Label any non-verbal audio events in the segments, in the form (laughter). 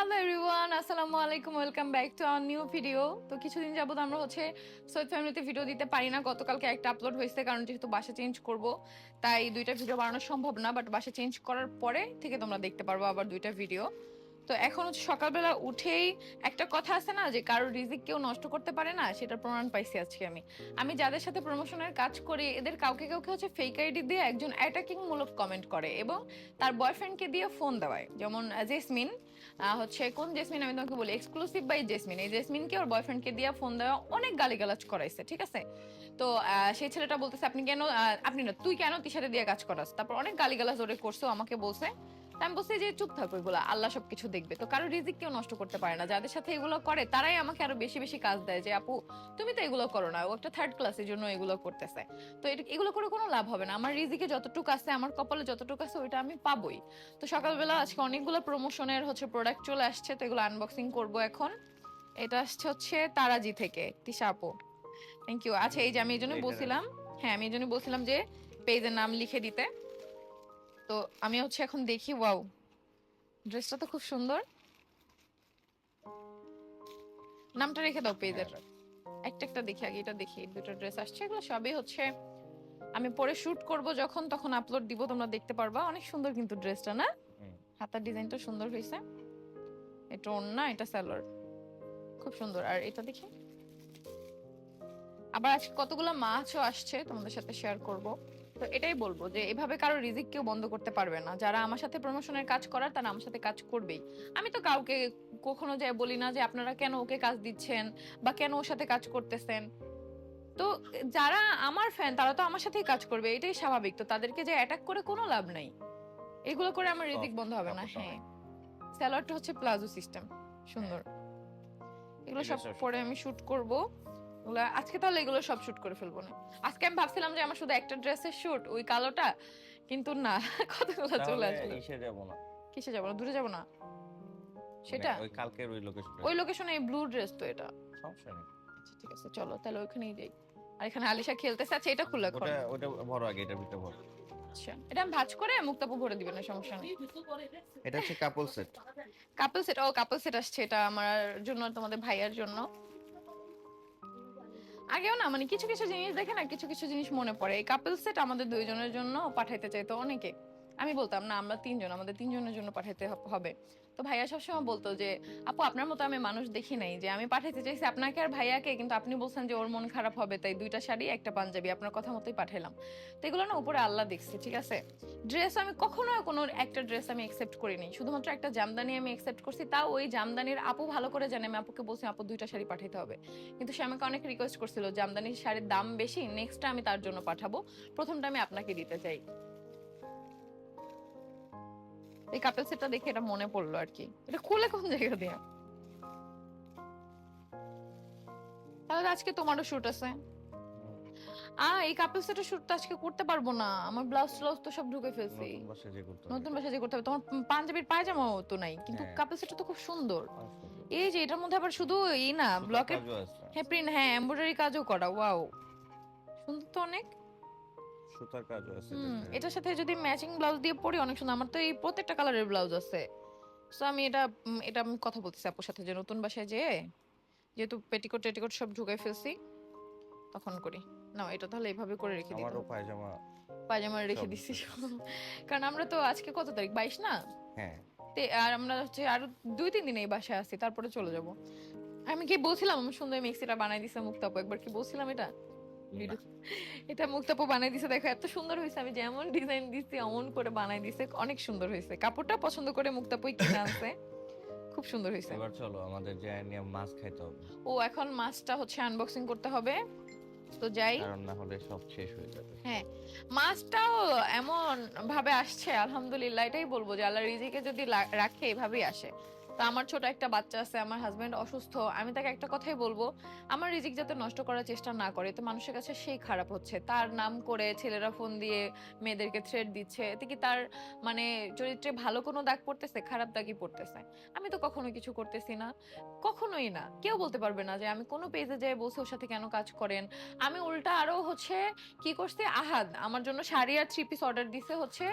Hello everyone আসসালামু আলাইকুম welcome back to our new video তো কিছুদিন যাবত আমরা হচ্ছে সৈয়দ ফ্যামিলিতে ভিডিও দিতে পারি না। গতকালকে একটা আপলোড হয়েছে, কারণ যেহেতু বাসা চেঞ্জ করব, তাই দুইটা ভিডিও বানানো সম্ভব না বাট বাসা চেঞ্জ করার পরে থেকে তোমরা দেখতে পারব আবার দুইটা ভিডিও তো এখন হচ্ছে সকালবেলা উঠেই একটা কথা আছে না, যে কারও রিজিক কেউ নষ্ট করতে পারে না, সেটার প্রমাণ পাইছি আজকে আমি। আমি যাদের সাথে প্রমোশনের কাজ করি, এদের কাউকে কাউকে হচ্ছে ফেক আইডি দিয়ে একজন অ্যাটাকিং মূলক কমেন্ট করে এবং তার বয়ফ্রেন্ডকে দিয়ে ফোন দেওয়ায়। যেমন জেসমিন হচ্ছে কোন জেসমিন, আমি তোমাকে বলি এক্সক্লুসিভ বাই জেসমিন। এই জেসমিনকে ওর বয়ফ্রেন্ডকে দিয়ে ফোন দেওয়া অনেক গালি গালাজ করাইছে, ঠিক আছে? তো সেই ছেলেটা বলতেছে, আপনি কেন আপনি না, তুই কেন তিসারে দিয়ে কাজ করাস? তারপর অনেক গালি গালাজ ওরে করছে আমাকে বলছে। আমি বলছি যে চুপ থাকো এগুলো আল্লাহ সবকিছু দেখবে। তো কারও রিজিক কেউ নষ্ট করতে পারে না। যাদের সাথে এগুলো করে তারাই আমাকে আরও বেশি বেশি কাজ দেয় যে আপু তুমি তো এগুলো করো না। ও একটা থার্ড ক্লাসের জন্য এগুলো করতেছে। তো এটা- এগুলো করে কোনো লাভ হবে না। আমার রিজিকে যতটুকু আছে আমার কপালে যতটুকু আছে ওইটা আমি পাবোই। তো সকালবেলা আজকে অনেকগুলো প্রমোশনের হচ্ছে প্রোডাক্ট চলে আসছে তো এগুলো আনবক্সিং করব এখন। এটা আসছে হচ্ছে তারাজি থেকে। তিশা আপু থ্যাংক ইউ আচ্ছা এই যে আমি এই জন্য বলছিলাম হ্যাঁ আমি এই জন্য বলছিলাম যে পেজের নাম লিখে দিতে। তো আমি হচ্ছে এখন দেখি ওয়াও। ড্রেসটা তো খুব সুন্দর। নামটা রেখে দাও পেজের। একটা একটা দেখি আগে এটা দেখি দুটো ড্রেস আসছে। এগুলো সবই হচ্ছে আমি পরে শুট করব যখন তখন আপলোড দিব তোমরা দেখতে পারবা। অনেক সুন্দর কিন্তু ড্রেসটা না। হাতার ডিজাইনটা সুন্দর হয়েছে। এটা ওন্না এটা স্যালোর। খুব সুন্দর। আর এটা দেখি। আবার আজকে কতগুলো মাছও আসছে তোমাদের সাথে শেয়ার করব। তো এটাই বলব যে এভাবে কারও রিজিক কেউ বন্ধ করতে পারবে না। যারা আমার সাথে প্রমোশনের কাজ করার তারা আমার সাথে কাজ করবেই। আমি তো কাউকে কখনো যাই বলি না যে আপনারা কেন ওকে কাজ দিচ্ছেন বা কেন ওর সাথে কাজ করতেছেন। তো যারা আমার ফ্যান তারা তো আমার সাথেই কাজ করবে এটাই স্বাভাবিক। তো তাদেরকে যে অ্যাটাক করে কোনো লাভ নাই। এগুলো করে আমার রিজিক বন্ধ হবে না হ্যাঁ। স্যালোয়ারটা হচ্ছে প্লাজো সিস্টেম সুন্দর। এগুলো সব এগুলো সব পরে আমি শুট করব। ওগুলা আজকে তাহলে এগুলো সব শুট করে ফেলব না। আজকে আমি ভাবছিলাম যে আমার শুধু একটা ড্রেসের শুট ওই কালোটা কিন্তু না (laughs) কতগুলো চলে আসলো? ইসে যাব না? কিসে যাব না? দূরে যাব না? সেটা? ওই কালকের ওই লোকেশন ওই লোকেশনে ব্লু ড্রেস তো এটা। সমস্যা নেই। আচ্ছা ঠিক আছে চলো তাহলে ওইখানেই যাই। আর এখানে আলিশা খেলতেছে আচ্ছা এটা খুলে ওটা ওটা ভরো আগে এটার ভিতরে ভরো। আচ্ছা এটা আমি ভাজ করে মুক্তাপু ভরে দিবেন না সমস্যা নেই। এটা হচ্ছে কাপল সেট কাপল সেট ও কাপল সেট আসছে এটা আমার জন্য তোমাদের ভাইয়ার জন্য। আগেও না মানে কিছু কিছু জিনিস দেখে না, কিছু কিছু জিনিস মনে পড়ে। এই কাপল সেট আমাদের দুইজনের জন্য পাঠাইতে চাইতো অনেকে। আমি বলতাম, না, আমরা তিনজন, আমাদের তিনজনের জন্য পাঠাইতে হবে। তো ভাইয়া সবসময় বলতো যে, আপু, আপনার মতো আমি মানুষ দেখি নাই। যে আমি পাঠাইতে চাইছি আপনাকে আর ভাইয়াকে, কিন্তু আপনি বলছেন যে ওর মন খারাপ হবে, তাই দুইটা শাড়ি, একটা পাঞ্জাবি, আপনার কথা মতোই পাঠাইলাম। তো এগুলো না উপরে আল্লাহ দেখছে, ঠিক আছে? ড্রেস আমি কখনো কোনো একটা ড্রেস আমি একসেপ্ট করিনি। শুধুমাত্র একটা জামদানি আমি একসেপ্ট করছি, তাও ওই জামদানির আপু ভালো করে জানে, আমি আপুকে বলছি, আপু, দুইটা শাড়ি পাঠাইতে হবে। কিন্তু সে আমাকে অনেক রিকোয়েস্ট করছিল, জামদানির শাড়ির দাম বেশি নেক্সটটা আমি তার জন্য পাঠাবো। প্রথমটা আমি আপনাকে দিতে চাই। এই কাপেল সেটটা দেখে এটা মনে পড়ল আর কি। এটা খুলে কোন জায়গা দিয়ে? তাহলে আজকে তোমারও শুট আছে। আ এই কাপেল সেটের শুট তো আজকে করতে পারব না। আমার ব্লাউজ ট্লাউজ তো সব ঢুকে ফেলছি। নতুন বাসা যে করতে হবে। তোমার পাঞ্জাবির পায়জামাও তো নাই কিন্তু হ্যাঁ। কাপেল সেটটা তো খুব সুন্দর। এই যে এটার মধ্যে আবার শুধু এই না ব্লকের হ্যাঁ প্রিন্ট হ্যাঁ এমব্রয়ডারি কাজও করা ওয়াও সুন্দর তো অনেক। সুতার কাজও আছে এটার সাথে যদি ম্যাচিং ব্লাউজ দিয়ে পরি অনেক সুন্দর। আমার তো এই প্রত্যেকটা কালারের ব্লাউজ আছে। সো আমি এটা এটা আমি কথা বলতেছি আপুর সাথে যে নতুন বাসায় যে যেহেতু পেটিকোট টেটিকোট সব ঢুকাই ফেলছি তখন করি। না এটা তাহলে এইভাবে করে রেখে দিই আমারও পায়জামা পায়জামা রেখে দিছি। (laughs) কারণ আমরা তো আজকে কত তারিখ? বাইশ না? হ্যাঁ। তে আর আমরা হচ্ছে আরও দুই তিন দিন এই বাসায় আছি তারপরে চলে যাব। আমি কি বলছিলাম সুন্দর মিক্সিটা বানাই দিছে মুক্তাপু একবার কি বলছিলাম এটা? এটা মুক্তাপু বানাই দিছে দেখো এত সুন্দর হয়েছে আমি যেমন ডিজাইন দিছি অমন করে বানাই দিছে অনেক সুন্দর হয়েছে কাপড়টা পছন্দ করে মুক্তাপুই কিনে আনছে। খুব সুন্দর হয়েছে এবার চলো আমাদের মাছ খাইতে হবে। ও এখন মাছটা হচ্ছে আনবক্সিং করতে হবে। তো যাই। কারণ না হলে সব শেষ হয়ে যাবে। হ্যাঁ মাছটাও এমন ভাবে আসছে আলহামদুলিল্লাহ এটাই বলব যে আল্লাহ রিজিকে যদি রাখে এভাবেই আসে। তো আমার ছোট একটা বাচ্চা আছে, আমার হাজব্যান্ড অসুস্থ, আমি তাকে একটা কথাই বলব, আমার রিজিক যাতে নষ্ট করার চেষ্টা না করে, তো মানুষের কাছে সেই খারাপ হচ্ছে। তার নাম করে ছেলেরা ফোন দিয়ে মেয়েদেরকে থ্রেড দিচ্ছে, এতে কি তার মানে চরিত্রে ভালো কোনো দাগ পড়তেছে, খারাপ দাগই পড়তেছে? আমি তো কখনো কিছু করতেছি না, কখনোই না। কেউ বলতে পারবে না যে আমি কোনো পেজে যাই বসে ওর সাথে কেন কাজ করেন? আমি উল্টা আরও হচ্ছে কি করছে? আহাদ, আমার জন্য শাড়ি আর থ্রি পিস অর্ডার দিছে হচ্ছে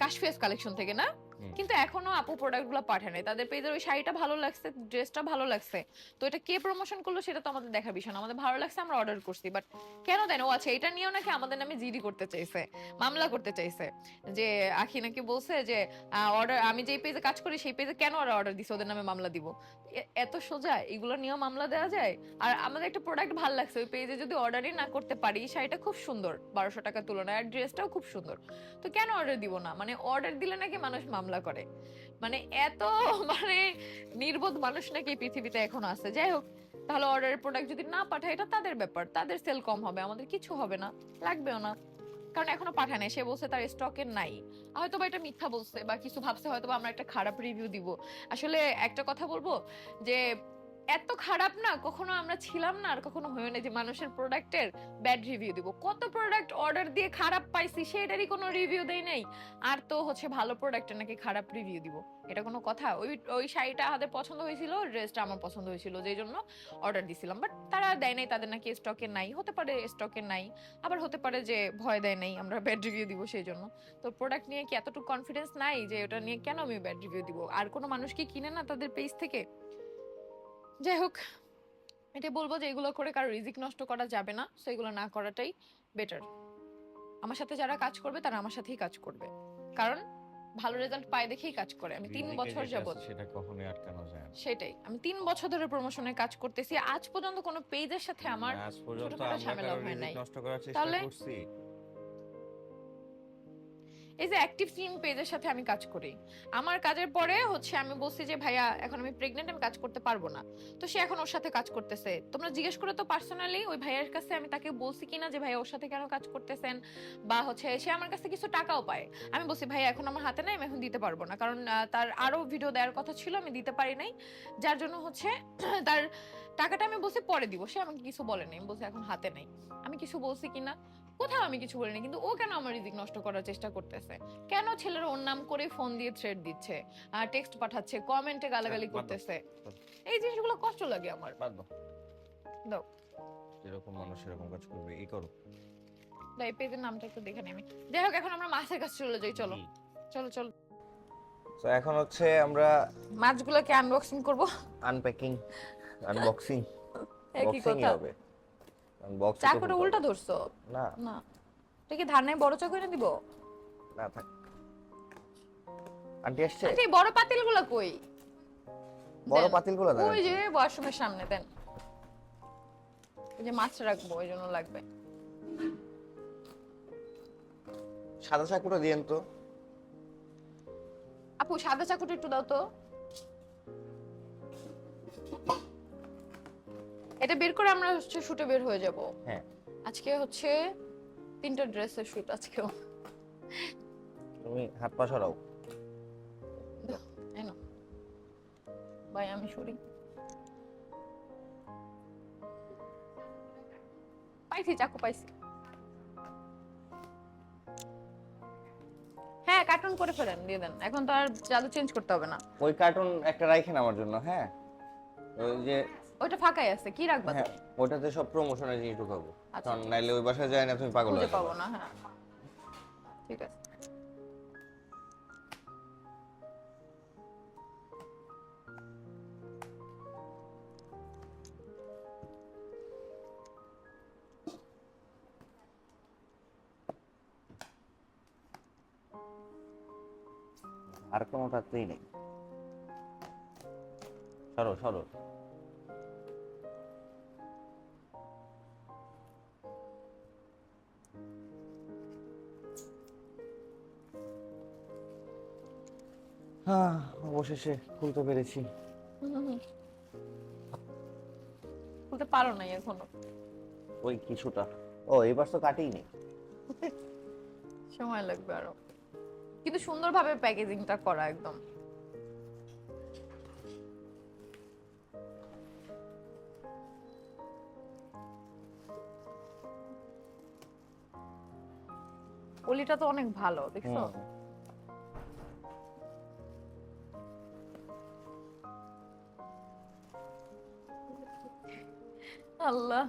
কাশফিয়াস কালেকশন থেকে, না। কিন্তু এখনও আপু প্রোডাক্টগুলো পাঠায় নাই তাদের পেজের ওই শাড়িটা ভালো লাগছে ড্রেসটা ভালো লাগছে। তো এটা কে প্রমোশন করল সেটা তো আমাদের দেখার বিষয় না। আমাদের ভালো লাগছে, আমরা অর্ডার করছি। বাট কেন দেন? ও আচ্ছা এটা নিয়েও নাকি আমাদের নামে জিডি করতে চাইছে, মামলা করতে চাইছে। যে আখি নাকি বলছে যে অর্ডার আমি যেই পেজে কাজ করি, সেই পেজে কেন ওরা অর্ডার দিছে? ওদের নামে মামলা দিব। এত সোজা? এগুলো নিয়েও মামলা দেওয়া যায়? আর আমাদের একটা প্রোডাক্ট ভালো লাগছে, ওই পেজে যদি অর্ডারই না করতে পারি শাড়িটা খুব সুন্দর, বারোশো টাকার তুলনায়। আর ড্রেসটাও খুব সুন্দর। তো কেন অর্ডার দিব না? মানে অর্ডার দিলে নাকি মানুষ মামলা করে। মানে এত মানে নির্বোধ মানুষ নাকি পৃথিবীতে এখন আছে। যাই হোক, তাহলে অর্ডারের প্রোডাক্ট যদি না পাঠায়, এটা তাদের ব্যাপার। তাদের সেল কম হবে, আমাদের কিছু হবে না, লাগবেও না। কারণ এখনও পাঠায় নাই, সে বলছে তার স্টকে নাই। হয়তো বা এটা মিথ্যা বলছে বা কিছু ভাবছে হয়তো বা আমরা একটা খারাপ রিভিউ দিব। আসলে একটা কথা বলব যে এত খারাপ না, কখনো আমরা ছিলাম না আর কখনো হয়ে না যে মানুষের প্রোডাক্টের ব্যাড রিভিউ দিব। কত প্রোডাক্ট অর্ডার দিয়ে খারাপ পাইছি সেটারই কোনো রিভিউ দেই নাই। আর তো হচ্ছে ভালো প্রোডাক্টের নাকি খারাপ রিভিউ দিব। এটা কোনো কথা। ওই ওই শাড়িটা হাতে পছন্দ হয়েছিল ড্রেসটা আমার পছন্দ হয়েছিল, যেই জন্য অর্ডার দিছিলাম। বাট তারা দেয় নাই, তাদের নাকি স্টকে নাই। হতে পারে স্টকে নাই, আবার হতে পারে যে ভয় দেয় নাই, আমরা ব্যাড রিভিউ দিব সেই জন্য। তো প্রোডাক্ট নিয়ে কি এতটুকু কনফিডেন্স নাই যে ওটা নিয়ে কেন আমি ব্যাড রিভিউ দিব? আর কোনো মানুষ কি কিনে না তাদের পেজ থেকে? যাই হোক এটা বলব যে এগুলো করে কারও রিজিক নষ্ট করা যাবে না সো এগুলো না করাটাই বেটার আমার সাথে যারা কাজ করবে তারা আমার সাথেই কাজ করবে। কারণ ভালো রেজাল্ট পায় দেখেই কাজ করে। আমি তিন বছর আছে সেটা কখনোই আটকানো যায় না। সেটাই। আমি তিন বছর ধরে প্রমোশনে কাজ করতেছি। আজ পর্যন্ত কোনো পেজের সাথে আমার আজ পর্যন্ত ঝামেলা হয় নাই। নষ্ট করার চেষ্টা তাহলে- করছি। এই যে অ্যাক্টিভ টিম পেজের সাথে আমি কাজ করি? আমার কাজের পরে হচ্ছে আমি বলছি যে, ভাইয়া, এখন আমি প্রেগনেন্ট আমি কাজ করতে পারব না। তো সে এখন ওর সাথে কাজ করতেছে। তোমরা জিজ্ঞেস করে তো পার্সোনালি ওই ভাইয়ের কাছে আমি তাকে বলছি কিনা যে, ভাইয়া, ওর সাথে কেন কাজ করতেছেন? বা হচ্ছে সে আমার কাছে কিছু টাকাও পায়। আমি বলছি, ভাইয়া, এখন আমার হাতে নাই, আমি এখন দিতে পারব না। কারণ তার আরও ভিডিও দেওয়ার কথা ছিল, আমি দিতে পারি নাই। যার জন্য হচ্ছে (clears throat) তার টাকাটা আমি বলছি পরে দিব। সে আমাকে কিছু বলেনি আমি বলছি, এখন হাতে নেই। আমি কিছু বলছি কিনা? কোথাও আমি কিছু বলিনি কিন্তু ও কেন আমার রিজিক নষ্ট করার চেষ্টা করতেছে? কেন ছেলের ওর নাম করে ফোন দিয়ে থ্রেড দিচ্ছে আর টেক্সট পাঠাচ্ছে কমেন্টে গালাগালি দাও, করতেছে? এই জিনিসগুলো কষ্ট লাগে আমার। দাও। যেরকম মানুষ সেরকম কাজ করবে এই করো। এই পেজের নামটা একটু দেখে নেমি যাই হোক এখন আমরা মাছের কাছে চলে যাই চলো। চলো চলো। তো এখন হচ্ছে আমরা মাছগুলোকে আনবক্সিং করব। আনপ্যাকিং আনবক্সিং একই বক্সিং কথা। হবে। বক্স চাকুটা উল্টা ধরছো? না। না। কি ধার নাই বড় চাকু এনে দিব? না থাক। আন্টি আসছে? এই বড় পাতিলগুলো কই? বড় পাতিলগুলো দেন ওই যে ওয়াশরুমের সামনে দেন। ওই যে মাছ রাখব ওই জন্য লাগবে। সাদা চাকুটা দিয়েন তো। আপু সাদা চাকুটা একটু দাও তো। এটা বের করে আমরা হচ্ছে শুটে বের হয়ে যাব। হ্যাঁ। আজকে হচ্ছে তিনটা ড্রেসের শুট আজকেও। তুমি হাত পা সরাও। এই নাও। ভাই আমি সরি। পাইছি চাকু পাইছি। হ্যাঁ কার্টুন করে ফেলেন দিয়ে দেন। এখন তো আর জাদু চেঞ্জ করতে হবে না। ওই কার্টুন একটা রাখেন আমার জন্য হ্যাঁ? ওই যে ওইটা ফাঁকাই আছে কি রাখবা হ্যাঁ তুমি? ওটাতে সব প্রমোশনের জিনিস ঢুকাবো কারণ নাইলে ওই বাসায় যায় না তুমি পাগল হয়ে যাবে। পাবো না হ্যাঁ। ঠিক আছে। আর কোনো তাতেই নেই। সরো সরো। হ্যাঁ অবশেষে খুলতে পেরেছি। খুলতে পারো নাই এখনও। ওই কিছুটা। ও এবার তো কাটেই নেই সময় লাগবে আরও। কিন্তু সুন্দরভাবে প্যাকেজিংটা করা একদম। পলিটা তো অনেক ভালো দেখছ? আল্লাহ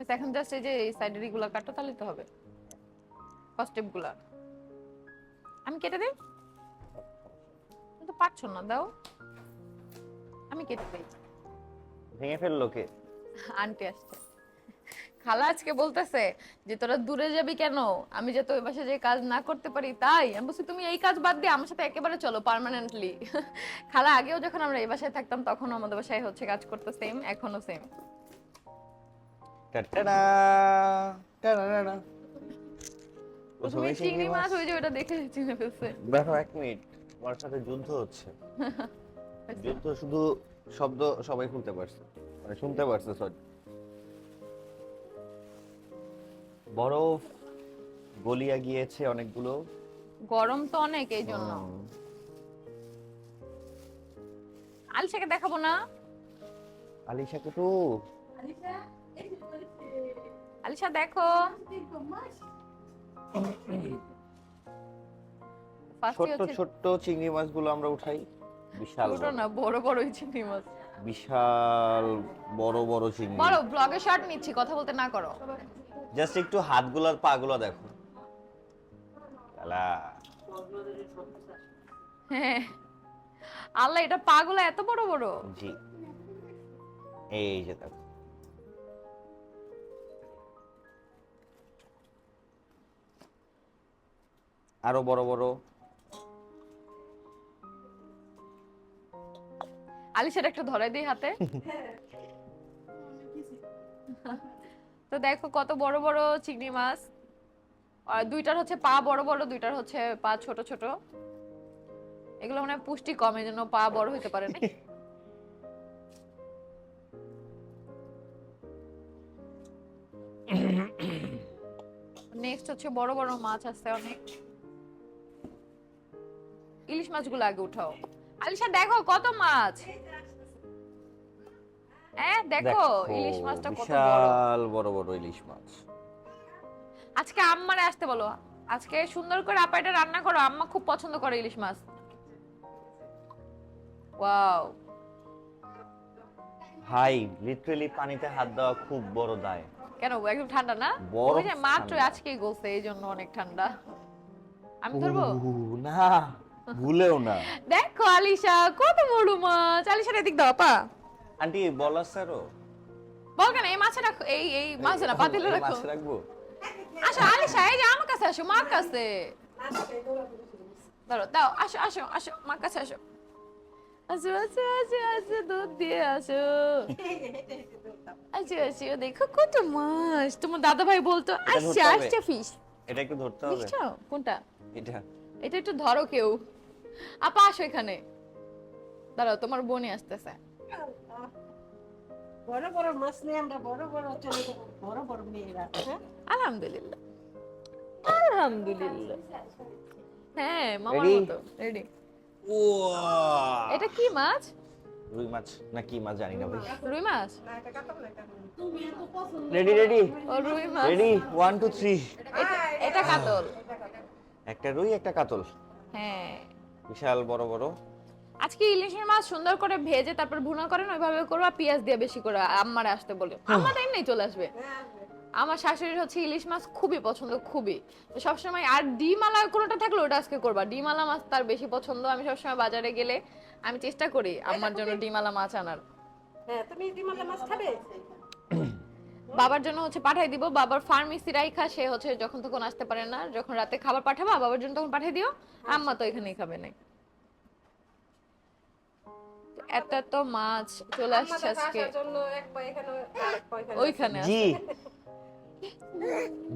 আচ্ছা, এখন জাস্ট এই যে এই সাইডেরগুলা কাটো তাহলে তো হবে। ফার্স্ট স্টেপগুলা। আমি কেটে দিই? তুমি তো পাচ্ছ না দাও। আমি কেটে দিই। ভেঙে ফেলল কে? আন্টি আসছে। খালা আজকে বলতেছে যে তোরা দূরে যাবি কেন? আমি যে তোর বাসায় যে কাজ না করতে পারি। তাই? আমি বলছি তুমি এই কাজ বাদ দিয়ে আমার সাথে একেবারে চলো পার্মানেন্টলি (laughs) খালা আগেও যখন আমরা এই বাসায় থাকতাম তখন আমাদের বাসায় হচ্ছে কাজ করতে সেম এখনও সেম টাটাডা, টাটাডা। তুমি চিংড়ি চিংড়ি মাছ মাছ। ওই যে ওটা দেখে চিনে ফেলছে। দেখো এক মিনিট আমার সাথে যুদ্ধ হচ্ছে। (laughs) যুদ্ধ শুধু শব্দ সবাই শুনতে পারছে। মানে শুনতে পারছে সরি বরফ গলিয়া গিয়েছে অনেকগুলো। গরম তো অনেক এই জন্য। আলিশাকে দেখাবো না? আলিশা কুটু। আলিশা দেখো। হচ্ছে ছোট্ট চিংড়ি মাছগুলো আমরা উঠাই। বিশাল ছোট না বড় বড় চিংড়ি মাছ। বিশাল বড় বড় চিংড়ি। বড় ব্লগে শর্ট নিচ্ছি কথা বলতে না করো। জাস্ট একটু হাতগুলোর পাগুলো দেখো। হ্যাঁ। আল্লাহ এটা পাগুলো এত বড় বড়। জি। এই যে দেখো। আরও বড় বড়। আলিশার একটা ধরে দিই হাতে। (laughs) তো দেখো কত বড় বড় চিংড়ি মাছ। আর দুইটার হচ্ছে পা বড় বড়, দুইটার হচ্ছে পা ছোট ছোট। এগুলো মানে পুষ্টি কম এই জন্য পা বড় হতে পারে না। নেক্সট হচ্ছে বড় বড় মাছ আছে অনেক। ইলিশ মাছগুলো আগে উঠাও। আলিশা, দেখো কত মাছ। হ্যাঁ দেখো ইলিশ মাছটা কত বড়। বিশাল বড় বড় ইলিশ মাছ। আজকে আম্মারে আসতে বলো। আজকে সুন্দর করে আপাইটা রান্না করো আম্মা খুব পছন্দ করে ইলিশ মাছ। ওয়াও। ভাই লিটারালি পানিতে হাত দেওয়া খুব বড় দায়। কেন একদম ঠান্ডা না? বরফ ওই যে মাত্র গলছে এই জন্য অনেক ঠান্ডা। আমি ধরবো? না ভুলেও না। (laughs) দেখো আলিশা কত বড় মাছ। আলিশার এদিক দাও পা আন্টি বলা স্যারও। বল কেন এই মাছে রাখো এই এই মাছ না পাতিলে রাখো। মাছ রাখব। আসো আলিশা এই যে আমার কাছে আসো মার কাছে। ধরো দাও আসো আসো আসো মার কাছে আসো। আসো আসো আসো আসো দুধ দিয়ে আসো। আসো আসো দেখো কত মাছ। তোমার দাদা ভাই বলতো আসছে আসছে ফিশ এটা একটু ধরতে হবে। বুঝছ কোনটা? এটা। এটা একটু ধরো কেউ। আপা আসো এখানে। দাঁড়াও তোমার বোনই আসতেছে। বড় বড় মাছ নিয়ে আমরা বড় বড় চলে যাব বড় বড় মেয়েরা হ্যাঁ? আলহামদুলিল্লাহ। আলহামদুলিল্লাহ। হ্যাঁ মামার মতো। রেডি ও এটা কি মাছ? রুই মাছ? না কি মাছ জানি না ভাই। রুই মাছ? রেডি রেডি ও রুই মাছ। রেডি ওয়ান টু থ্রি এটা- এটা কাতল একটা রুই একটা কাতল হ্যাঁ। বিশাল বড় বড়। আজকে ইলিশের মাছ সুন্দর করে ভেজে তারপর ভুনা করেন ওইভাবে করবা পেঁয়াজ দিয়ে বেশি করে আম্মারে আসতে বলে। আম্মা তো এমনি চলে আসবে। আমার শাশুড়ির হচ্ছে ইলিশ মাছ খুবই পছন্দ খুবই। সবসময় আর ডিম আলা কোনোটা থাকলে ওটা আজকে করবা। ডিমালা মাছ তার বেশি পছন্দ আমি সবসময় বাজারে গেলে আমি চেষ্টা করি আম্মার জন্য ডিমালা মাছ আনার। হ্যাঁ তুমি ডিমালা মাছ খাবে? বাবার জন্য হচ্ছে পাঠাই দিব বাবার ফার্মেসি রাইখা সে হচ্ছে যখন তখন আসতে পারে না যখন রাতে খাবার পাঠাবা বাবার জন্য তখন পাঠিয়ে দিও আম্মা তো এখানেই খাবে না এত এত মাছ চলে আসছে আজকে। আসার জন্য এক পা এখানে এক পা এখানে। ওইখানে জি।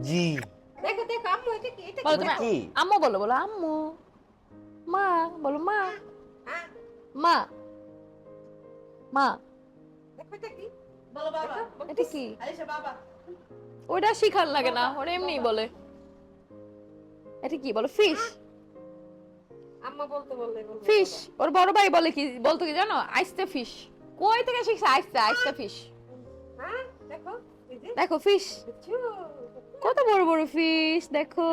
জি। দেখো দেখো আম্মু এটা কি? এটা কি? বলো? আম্মু বলো বলো আম্মু। মা বলো মা। হ্যাঁ, মা। মা। দেখো এটা কি? বলো বাবা। এটা কি? আয়েশা বাবা। ওটা শিখার লাগে না ওরা এমনিই বলে। এটা কি বলো? ফিশ? আম্মা বলতে বললে ফিশ ওর বড় ভাই বলে কি বলতো কি জানো? আইসতে ফিশ কই থেকে শিখছে আইসতে? আইসতে ফিশ হ্যাঁ দেখো দেখো ফিশ কত বড় বড় ফিশ দেখো।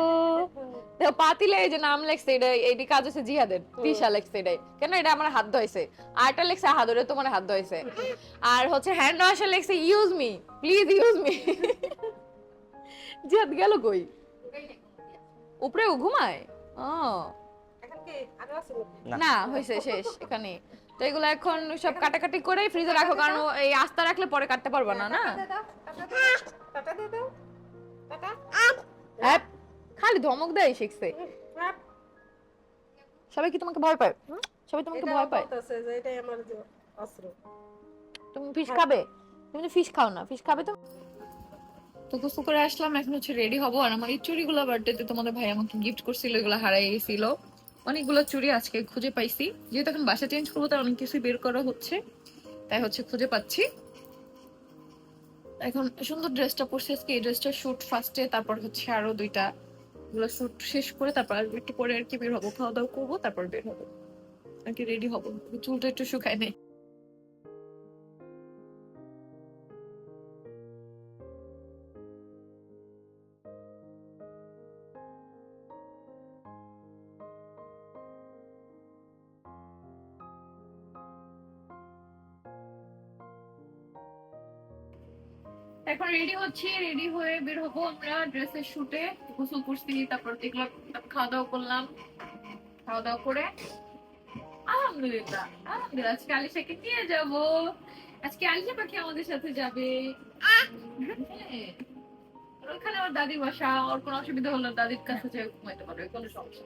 দেখো। পাতিলে এই যে নাম লেখছে এটা এইটি কাজ হচ্ছে জিহাদের। তিশা লেখছে এটাই। কেন এটা আমার হাত ধোয়াইছে? আর এটা লেখছে হাদরে তোমার হাত ধোয়াইছে। আর হচ্ছে হ্যান্ড ওয়াশে লেখছে use me please use me Jihad গেল কই? উপরে ও ঘুমায়? ও? না। না হয়েছে শেষ এখানে তো এগুলো এখন সব কাটাকাটি করে ফ্রিজে রাখো কারণ এই আস্তা রাখলে পরে কাটতে পারব না না। হ্যাঁ, খালি ধমক দেয় শিখছে। সবাই কি তোমাকে ভয় পায়? সবাই তোমাকে ভয় পায়? এটাই আমার অস্ত্র। তুমি ফিশ খাবে? তুমি তো ফিশ খাও না ফিশ খাবে তো? তো গোসল করে আসলাম এখন হচ্ছে রেডি হব। আর আমার এই চুড়িগুলো বার্থডেতে তোমাদের ভাই আমাকে গিফট করছিল এগুলো হারাই গেছিল। অনেকগুলো চুড়ি আজকে খুঁজে পাইছি। যেহেতু এখন বাসা চেঞ্জ করব, তার অনেক কিছুই বের করা হচ্ছে। তাই হচ্ছে খুঁজে পাচ্ছি। এখন সুন্দর ড্রেসটা পরছি। আজকে এই ড্রেসটা শ্যুট ফার্স্টে তারপর হচ্ছে আরও দুইটা। এগুলো শেষ করে, তারপর একটু পরে আর কি বের হব। খাওয়া দাওয়া করব, তারপর বের হব। আর কি রেডি হব। চুলটা একটু শুকায় নেই। এখন রেডি হচ্ছি রেডি হয়ে বের হব আমরা ড্রেসের শুটে গোসল করছি, তারপর দেখলাম খাওয়া দাওয়া করলাম খাওয়া দাওয়া করে আলহামদুলিল্লাহ আলহামদুলিল্লাহ, আজকে আলিশাকে নিয়ে যাব আজকে আলিশা পাখি আমাদের সাথে যাবে হ্যাঁ। ওখানে আমার দাদির বাসা, ওর কোনো অসুবিধা হলো দাদির কাছে যেয়ে ঘুমাইতে পারবে, কোনো সমস্যা?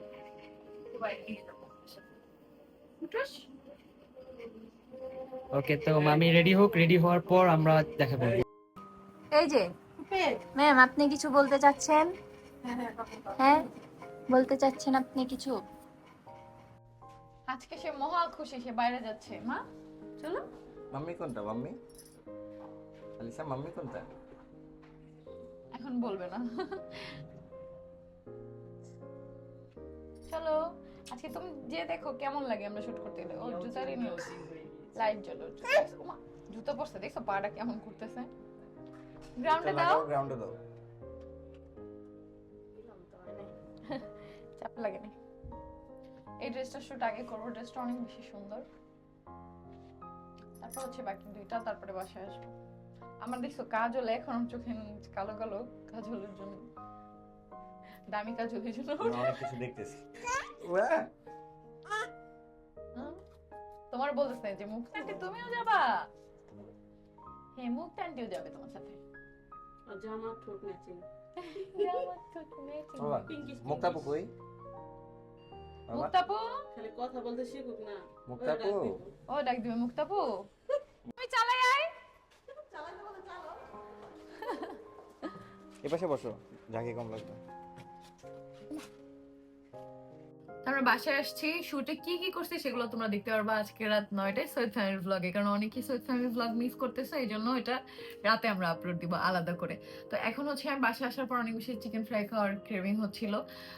ওকে তো মামি রেডি হোক রেডি হওয়ার পর আমরা দেখা করব এই যে ম্যাম আপনি কিছু বলতে চাচ্ছেন? হ্যাঁ, বলতে চাচ্ছেন আপনি কিছু? আজকে সে মহা খুশি সে বাইরে যাচ্ছে। মা চলো। মাম্মি কোনটা মাম্মি? আলিসা মাম্মি কোনটা? এখন বলবে না। চলো আজকে তুমি যে দেখো কেমন লাগে আমরা শুট করতে গেলে। ও জুতারই নিউজ লাইট জ্বলো জুতো। পরছে দেখছ পাটা কেমন করতেছে গ্রাউন্ডে দাও। গ্রাউন্ডে দাও। চাপ লাগেনি। এই ড্রেসটা শুট আগে করব ড্রেসটা অনেক বেশি সুন্দর। তারপর হচ্ছে বাকি দুইটা তারপরে বাসায় আসব। আমার দেখছ কাজল এখন চোখে কালো কালো কাজলের জন্য দামি কাজলের জন্য অনেক কিছু দেখতেছি। তোমার বলতেছে যে মুখ আন্টি তুমিও যাবা? হ্যাঁ মুখ আন্টিও যাবে তোমার সাথে। আর জামা ঠোঁট ম্যাচিং। বাবা মুক্তাপু কই মুক্তাপু খালি কথা বলতে শিখুক না। মুক্তাপু ও ডাক দিবে মুক্তাপু তুমি চালাই আয়। এ পাশে বসো যাকে কম লাগবে। আমরা বাসায় আসছি, শুটে কি কি করছি সেগুলো তোমরা দেখতে পারবা আজকে রাত নয়টায় সৈয়দ ফ্যামিলি ব্লগে কারণ অনেকেই সৈয়দ ফ্যামিলি ব্লগ মিস করতেছে, এই জন্য এটা রাতে আমরা আপলোড দিব আলাদা করে। তো এখন হচ্ছে আমি বাসায় আসার পর অনেক বেশি চিকেন ফ্রাই খাওয়ার ক্রেভিং হচ্ছিল।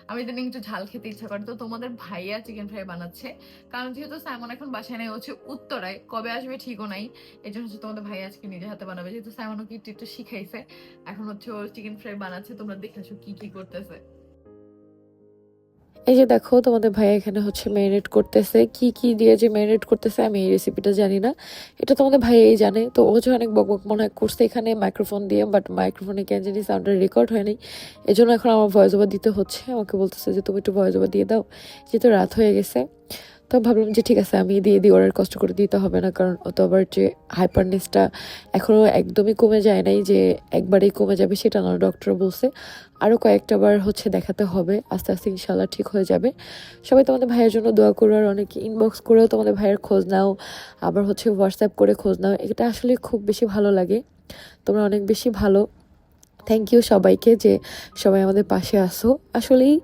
আমি ইদানিং একটু ঝাল খেতে ইচ্ছা করে। তো তোমাদের ভাইয়া চিকেন ফ্রাই বানাচ্ছে। কারণ যেহেতু সাইমন এখন বাসায় নেই হচ্ছে উত্তরায়। কবে আসবে ঠিকও নাই। এই জন্য হচ্ছে তোমাদের ভাইয়া আজকে নিজে হাতে বানাবে। যেহেতু সাইমনও একটু একটু শিখাইছে, এখন হচ্ছে ও চিকেন ফ্রাই বানাচ্ছে। তোমরা দেখেছ কি কি করতেছে। এই যে দেখো, তোমাদের ভাই এখানে হচ্ছে ম্যারিনেট করতেছে। কি কি দিয়ে যে ম্যারিনেট করতেছে আমি এই রেসিপিটা জানি না। এটা তোমাদের ভাইয়াই জানে। তো ও যে অনেক বক বক মনে হয় করছে এখানে মাইক্রোফোন দিয়ে বাট মাইক্রোফোনে কেন জানি সাউন্ডটা রেকর্ড হয়নি। এই জন্য এখন আমার ভয়েস ওভার দিতে হচ্ছে। আমাকে বলতেছে যে, তুমি একটু ভয়েস ওভার দিয়ে দাও। যেহেতু রাত হয়ে গেছে। তো ভাবলাম যে ঠিক আছে, আমি দিয়ে দিই, ওর কষ্ট করে দিতে হবে না, কারণ ও তো আবার যে হাইপারনেসটা এখনও একদমই কমে যায় নাই যে একবারেই কমে যাবে সেটা না ডক্টর বলছে। আরও কয়েকটা বার হচ্ছে দেখাতে হবে, আস্তে আস্তে ইনশাল্লাহ ঠিক হয়ে যাবে। সবাই তোমাদের ভাইয়ের জন্য দোয়া করো আর অনেকে ইনবক্স করেও তোমাদের ভাইয়ের খোঁজ নাও, আবার হচ্ছে হোয়াটসঅ্যাপ করে খোঁজ নাও, এটা আসলে খুব বেশি ভালো লাগে। তোমরা অনেক বেশি ভালো। থ্যাংক ইউ সবাইকে যে সবাই আমাদের পাশে আসো আসলেই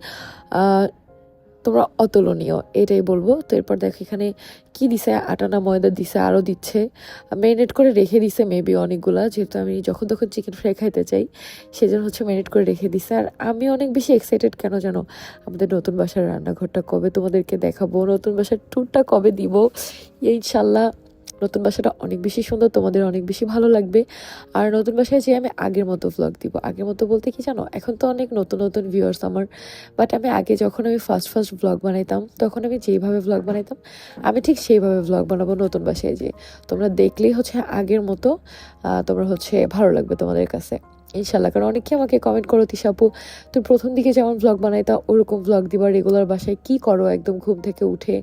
তোমরা অতুলনীয়, এটাই বলব। তো এরপর দেখো এখানে কি দিছে? আটানা ময়দা দিছে, আরও দিচ্ছে। ম্যারিনেট করে রেখে দিছে মেবি অনেকগুলা, যেহেতু আমি যখন তখন চিকেন ফ্রাই খাইতে চাই, সেজন্য হচ্ছে ম্যারিনেট করে রেখে দিছে। আর আমি অনেক বেশি এক্সাইটেড কেন জানো? আমাদের নতুন বাসার রান্নাঘরটা কবে তোমাদেরকে দেখাবো? নতুন বাসার ট্যুরটা কবে দিব? ইনশাল্লাহ নতুন বাসাটা অনেক বেশি সুন্দর, তোমাদের অনেক বেশি ভালো লাগবে। আর নতুন বাসায় যে আমি আগের মতো ভ্লগ দিব। আগের মতো বলতে কি জানো? এখন তো অনেক নতুন নতুন ভিউয়ার্স আমার। বাট আমি আগে যখন আমি ফার্স্ট ফার্স্ট ভ্লগ বানাইতাম, তখন আমি যেইভাবে ভ্লগ বানাইতাম, আমি ঠিক সেইভাবে ভ্লগ বানাবো নতুন বাসায় যে তোমরা দেখলেই হচ্ছে আগের মতো তোমরা হচ্ছে ভালো লাগবে তোমাদের কাছে। ইনশাল্লাহ কারণ অনেকে আমাকে কমেন্ট করো তিশাপু তুমি প্রথম দিকে যেমন ব্লগ বানাইতা, ওরকম ব্লগ দিবা রেগুলার বাসায়? কি করো একদম ঘুম থেকে উঠে?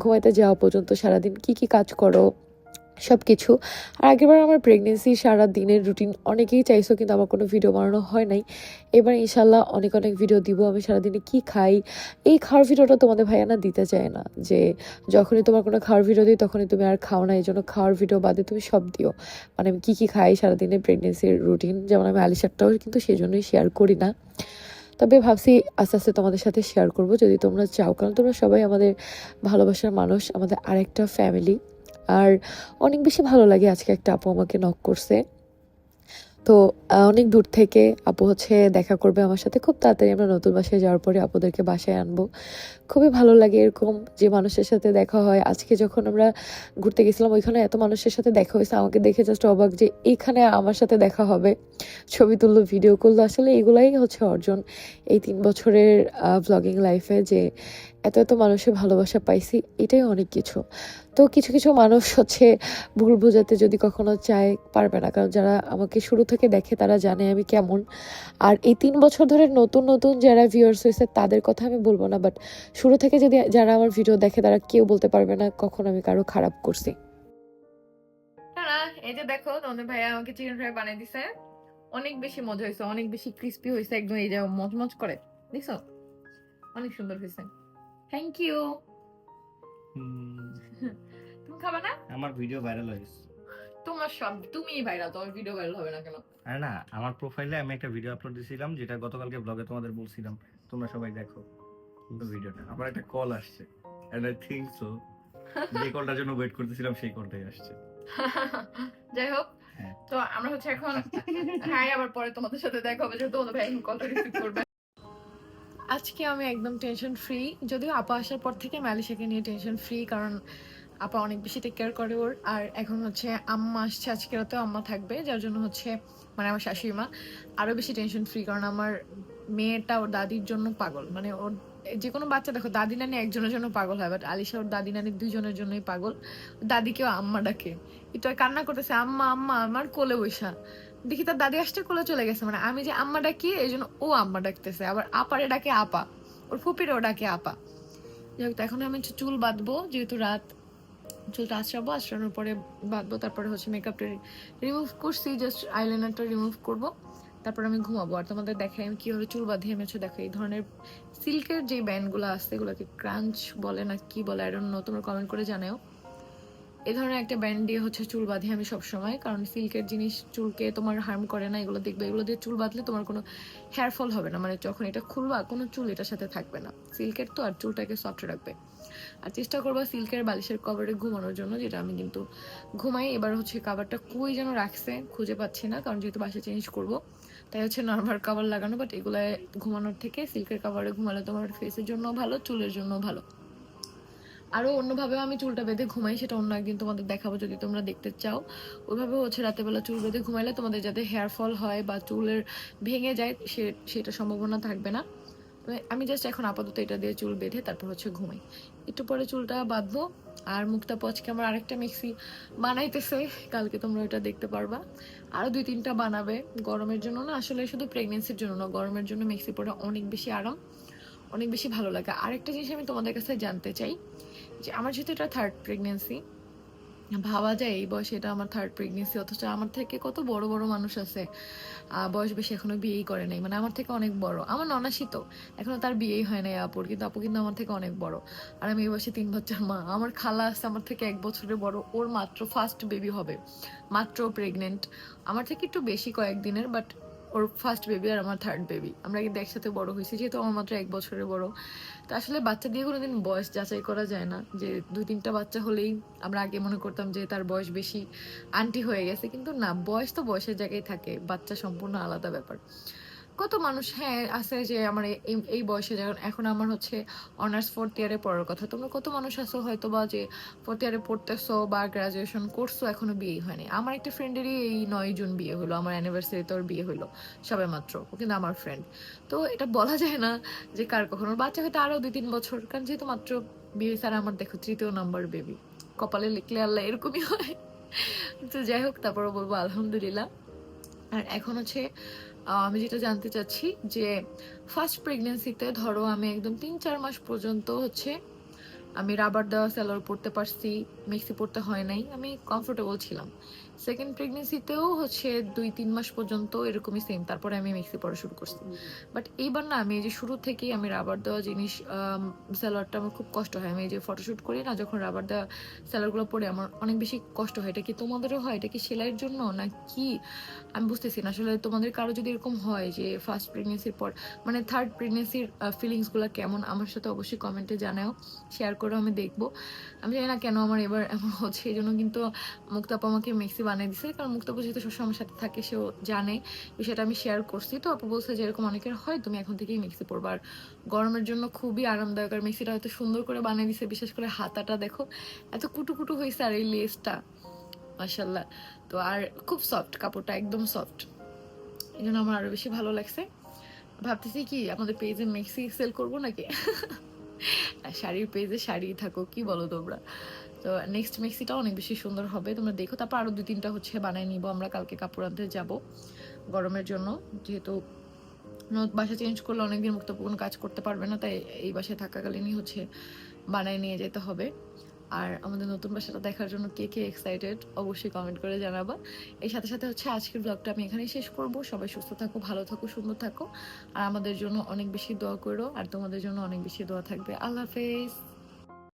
ঘুমাইতে যাওয়া পর্যন্ত সারাদিন কি কি কাজ করো? সব কিছু আর আগেরবার আমার প্রেগনেন্সি সারা দিনের রুটিন অনেকেই চাইছো, কিন্তু আমার কোনো ভিডিও বানানো হয় নাই। এবার ইনশাল্লাহ অনেক অনেক ভিডিও দিব, আমি সারাদিনে কি খাই? এই খাওয়ার ভিডিওটা তোমাদের ভাইয়া না দিতে চায় না, যে যখনই তোমার কোনো খাওয়ার ভিডিও দিই, তখনই তুমি আর খাও না এই জন্য খাওয়ার ভিডিও বাদে তুমি সব দিও। মানে আমি কী কী খাই সারাদিনে প্রেগনেন্সির রুটিন যেমন আমি আলিশারটাও কিন্তু সেই জন্যই শেয়ার করি না। তবে ভাবছি আস্তে আস্তে তোমাদের সাথে শেয়ার করব, যদি তোমরা চাও, কারণ তোমরা সবাই আমাদের ভালোবাসার মানুষ, আমাদের আরেকটা ফ্যামিলি আর অনেক বেশি ভালো লাগে আজকে একটা আপু আমাকে নক করছে। তো অনেক দূর থেকে আপু হচ্ছে দেখা করবে আমার সাথে। খুব তাড়াতাড়ি আমরা নতুন বাসায় যাওয়ার পরে আপুদেরকে বাসায় আনব। খুবই ভালো লাগে এরকম যে মানুষের সাথে দেখা হয়। আজকে যখন আমরা ঘুরতে গেছিলাম, ওইখানে এত মানুষের সাথে দেখা হয়েছে। আমাকে দেখে জাস্ট অবাক যে এখানে আমার সাথে দেখা হবে। ছবি তুললো ভিডিও করল। আসলে এগুলাই হচ্ছে অর্জন। এই তিন বছরের ব্লগিং লাইফে যে এত এত মানুষের ভালোবাসা পাইছি, এটাই অনেক কিছু। তো কিছু কিছু মানুষ হচ্ছে ভুল বোঝাতে যদি কখনো চায়, পারবে না। কারণ যারা আমাকে শুরু থেকে দেখে তারা জানে আমি কেমন। আর এই তিন বছর ধরে নতুন নতুন যারা ভিউয়ার্স হয়েছে, তাদের কথা আমি বলব না। বাট শুরু থেকে যদি যারা আমার ভিডিও দেখে, তারা কেউ বলতে পারবে না কখন আমি কারও খারাপ করছি। এই যে দেখো তোমাদের ভাইয়া আমাকে চিকেন ফ্রাই বানিয়ে দিছে। অনেক বেশি মজা হয়েছে, অনেক বেশি ক্রিস্পি হয়েছে, একদম এই যে মচমচ করে। দেখছ? অনেক সুন্দর হয়েছে। থ্যাংক ইউ তুমি খাবে না? আমার ভিডিও ভাইরাল হয়েছে তোমার সব তুমি ভাইরাল তোমার ভিডিও ভাইরাল হবে না কেন? আরে না আমার প্রোফাইলে আমি একটা ভিডিও আপলোড দিয়েছিলাম যেটা গতকালকে ব্লগে তোমাদের বলছিলাম। তোমরা সবাই দেখো ভিডিওটা আমার একটা কল আসছে এন্ড আই থিংক সো যে কলটার জন্য ওয়েট করতেছিলাম সেই কলটাই আসছে। (laughs) যাই হোক হ্যাঁ। তো আমরা হচ্ছে এখন হ্যাঁ আবার পরে তোমাদের সাথে দেখা হবে যেহেতু তোমাদের ভাই কলটা রিসিভ করবে। আজকে আমি একদম টেনশন ফ্রি যদিও আপা আসার পর থেকে আমি আলিশাকে নিয়ে টেনশন ফ্রি কারণ আপা অনেক বেশি টেক কেয়ার করে ওর। আর এখন হচ্ছে আম্মা আসছে, আজকে রাতেও আম্মা থাকবে, যার জন্য হচ্ছে মানে আমার শাশুড়ি মা আরও বেশি টেনশন ফ্রি কারণ আমার মেয়েটা ওর দাদির জন্য পাগল। মানে ওর যে কোনো বাচ্চা, দেখো, দাদি নানি একজনের জন্য পাগল হয় বাট আলিশা ওর দাদি নানি দুজনের জন্যই পাগল। দাদিকেও আম্মা ডাকে। এটা কান্না করতেছে, আম্মা আম্মা, আমার কোলে বৈশা। দেখি তার দাদি আসতে কোলে চলে গেছে। মানে আমি যে আম্মা ডাকি, এই জন্য ও আম্মা ডাকতেছে। আবার আপারে ডাকে আপা। ওর ফুপিরেও ডাকে আপা। যাই হোক এখন আমি চুল বাঁধবো, যেহেতু রাত। চুলটা আশ্রাবো আশ্রানোর পরে বাঁধবো, তারপরে হচ্ছে মেকআপটা রিমুভ করছি জাস্ট আইলাইনারটা রিমুভ করব। তারপর আমি ঘুমাবো। আর তোমাদের দেখাই আমি কীভাবে চুল বাঁধি হচ্ছে দেখো, এই ধরনের সিল্কের যে ব্যান্ডগুলো আছে, এগুলোকে ক্রাঞ্চ বলে না কি বলে ডোন্ট নো তোমরা কমেন্ট করে জানাও। এই ধরনের একটা ব্যান্ড দিয়ে হচ্ছে চুল বাঁধি আমি সবসময়, কারণ সিল্কের জিনিস চুলকে তোমার হার্ম করে না, এগুলো দেখবে, এগুলো দিয়ে চুল বাঁধলে তোমার কোনো হেয়ার ফল হবে না। মানে যখন এটা খুলবা, কোনো চুল এটার সাথে থাকবে না। সিল্কের তো আর চুলটাকে সফট রাখবে। আর চেষ্টা করবা সিল্কের বালিশের কভারে ঘুমানোর জন্য, যেটা আমি কিন্তু ঘুমাই। এবার হচ্ছে কাভারটা কই যেন রাখছে, খুঁজে পাচ্ছি না, কারণ যেহেতু বাসা চেঞ্জ করব, তাই হচ্ছে নর্মাল কাভার লাগানো বাট এগুলায় ঘুমানোর থেকে সিল্কের কাভারে ঘুমালে তোমার ফেসের জন্য ভালো, চুলের জন্য ভালো। আরও অন্যভাবেও আমি চুলটা বেঁধে ঘুমাই, সেটা অন্য একদিন তোমাদের দেখাবো যদি তোমরা দেখতে চাও। ওইভাবে হচ্ছে রাতেবেলা চুল বেঁধে ঘুমাইলে তোমাদের যাতে হেয়ার ফল হয় বা চুলের ভেঙে যায়, সে, সেটা সম্ভাবনা থাকবে না। তো আমি জাস্ট এখন আপাতত এটা দিয়ে চুল বেঁধে তারপর হচ্ছে ঘুমাই। একটু পরে চুলটা বাঁধবো, আর মুখটা পচকে আমার আরেকটা মিক্সি বানাইতেছে, কালকে তোমরা ওটা দেখতে পারবা। আরও দুই তিনটা বানাবে, গরমের জন্য না, আসলে শুধু প্রেগনেন্সির জন্য না, গরমের জন্য মিক্সি পরে অনেক বেশি আরাম, অনেক বেশি ভালো লাগে। আরেকটা জিনিস আমি তোমাদের কাছে জানতে চাই যে আমার যেহেতু এটা থার্ড প্রেগনেন্সি ভাবা যায় এই বয়সে এটা আমার থার্ড প্রেগনেন্সি অথচ আমার থেকে কত বড় বড় মানুষ আছে বয়স বেশি এখনও বিয়েই করে নাই মানে আমার থেকে অনেক বড়। আমার ননাসি তো এখনও তার বিয়েই হয় নাই আপুর, কিন্তু আপু কিন্তু আমার থেকে অনেক বড়। আর আমি এই বয়সে তিন বাচ্চার মা, আমার খালা আছে, আমার থেকে এক বছরের বড়, ওর মাত্র ফার্স্ট বেবি হবে, মাত্র প্রেগনেন্ট আমার থেকে একটু বেশি কয়েকদিনের বাট ওর ফার্স্ট বেবি আর আমার থার্ড বেবি আমরা কিন্তু একসাথে বড় হয়েছি, যেহেতু আমার মাত্র এক বছরের বড়। তো আসলে বাচ্চা দিয়ে কোনোদিন বয়স যাচাই করা যায় না, যে দুই তিনটা বাচ্চা হলেই আমরা আগে মনে করতাম যে তার বয়স বেশি, আন্টি হয়ে গেছে। কিন্তু না, বয়স তো বয়সের জায়গায় থাকে, বাচ্চা সম্পূর্ণ আলাদা ব্যাপার। কত মানুষ হ্যাঁ আছে যে আমার এই- এই বয়সে যখন, এখন আমার হচ্ছে অনার্স ফোর্থ ইয়ারে পড়ার কথা। তোমরা কত মানুষ আছো হয়তো বা যে ফোর্থ ইয়ারে পড়তেছো বা গ্রাজুয়েশন করছ, এখনও বিয়ে হয়নি। আমার একটা ফ্রেন্ডেরই এই নয় জুন বিয়ে হলো, আমার অ্যানিভার্সারি তোর বিয়ে হলো, সবে মাত্র। কিন্তু আমার ফ্রেন্ড তো এটা বলা যায় না যে কার কখনো। বাচ্চা হয়তো আরও দুই তিন বছর, কারণ যেহেতু মাত্র বিয়ে ছাড়া আমার দেখো তৃতীয় নাম্বার বেবি কপালে লিখলে আল্লাহ এরকমই হয়। তো যাই হোক তারপরে বলব আলহামদুলিল্লাহ। আর এখন হচ্ছে আমি যেটা জানতে চাচ্ছি যে ফার্স্ট প্রেগনেন্সিতে ধরো আমি একদম তিন, চার মাস পর্যন্ত হচ্ছে আমি রাবার দেওয়া স্যালোয়ার পড়তে পারছি মিক্সি পড়তে হয় নাই, আমি কমফোর্টেবল ছিলাম। সেকেন্ড প্রেগনেন্সিতেও হচ্ছে দুই, তিন মাস পর্যন্ত এরকমই সেম তারপরে আমি মেক্সি পরা শুরু করছি। বাট এইবার না, আমি এই যে শুরু থেকেই আমি রাবার দেওয়া জিনিস স্যালোয়ারটা আমার খুব কষ্ট হয়। আমি এই যে ফটোশ্যুট করি না, যখন রাবার দেওয়া স্যালোয়ারগুলো পরে আমার অনেক বেশি কষ্ট হয়। এটা কি তোমাদেরও হয়? এটা কি সেলাইয়ের জন্য? না কি? আমি বুঝতেছি না। আসলে তোমাদের কারও যদি এরকম হয় যে ফার্স্ট প্রেগনেন্সির পর মানে থার্ড প্রেগনেন্সির ফিলিংসগুলো কেমন, আমার সাথে অবশ্যই কমেন্টে জানাও। শেয়ার করেও আমি দেখব। আমি জানি না কেন আমার এবার এমন হচ্ছে। এই জন্য কিন্তু মুক্তাপা আমাকে মেক্সি বানিয়ে দিছে? কারণ মুক্তাপা যেহেতু সবসময় আমার সাথে থাকে সেও জানে। বিষয়টা আমি শেয়ার করছি। তো আপু বলছে যে এরকম অনেকের হয়, তুমি এখন থেকেই মেক্সি পরবা। আর গরমের জন্য খুবই আরামদায়ক। আর মেক্সিটা হয়তো সুন্দর করে বানিয়ে দিছে, বিশেষ করে হাতাটা দেখো। এত কুটু কুটু হয়েছে আর এই লেসটা মাসাল্লাহ তো আর খুব সফট কাপড়টা, একদম সফট এই জন্য আমার আরও বেশি ভালো লাগছে। ভাবতেছি কি, আমাদের পেজে মেক্সি সেল করব নাকি? (laughs) শাড়ির পেজে শাড়ি থাকো কি বলো তোমরা? তো নেক্সট মেক্সিটা অনেক বেশি সুন্দর হবে। তোমরা দেখো, তারপর আরও দুই তিনটা হচ্ছে বানাই নিব আমরা, কালকে কাপড় আনতে যাব গরমের জন্য। যেহেতু বাসা চেঞ্জ করলে অনেকদিন মুক্ত কোনো কাজ করতে পারবে না, তাই এই বাসায় থাকাকালীনই হচ্ছে বানায় নিয়ে যেতে হবে। আর আমাদের নতুন বাসাটা দেখার জন্য কে কে এক্সাইটেড অবশ্যই কমেন্ট করে জানাবা। এর সাথে সাথে হচ্ছে আজকের ব্লগটা আমি এখানেই শেষ করব। সবাই সুস্থ থাকো, ভালো থাকো, সুন্দর থাকো। আর আমাদের জন্য অনেক বেশি দোয়া করো, আর তোমাদের জন্য অনেক বেশি দোয়া থাকবে। আল্লাহ হাফেজ।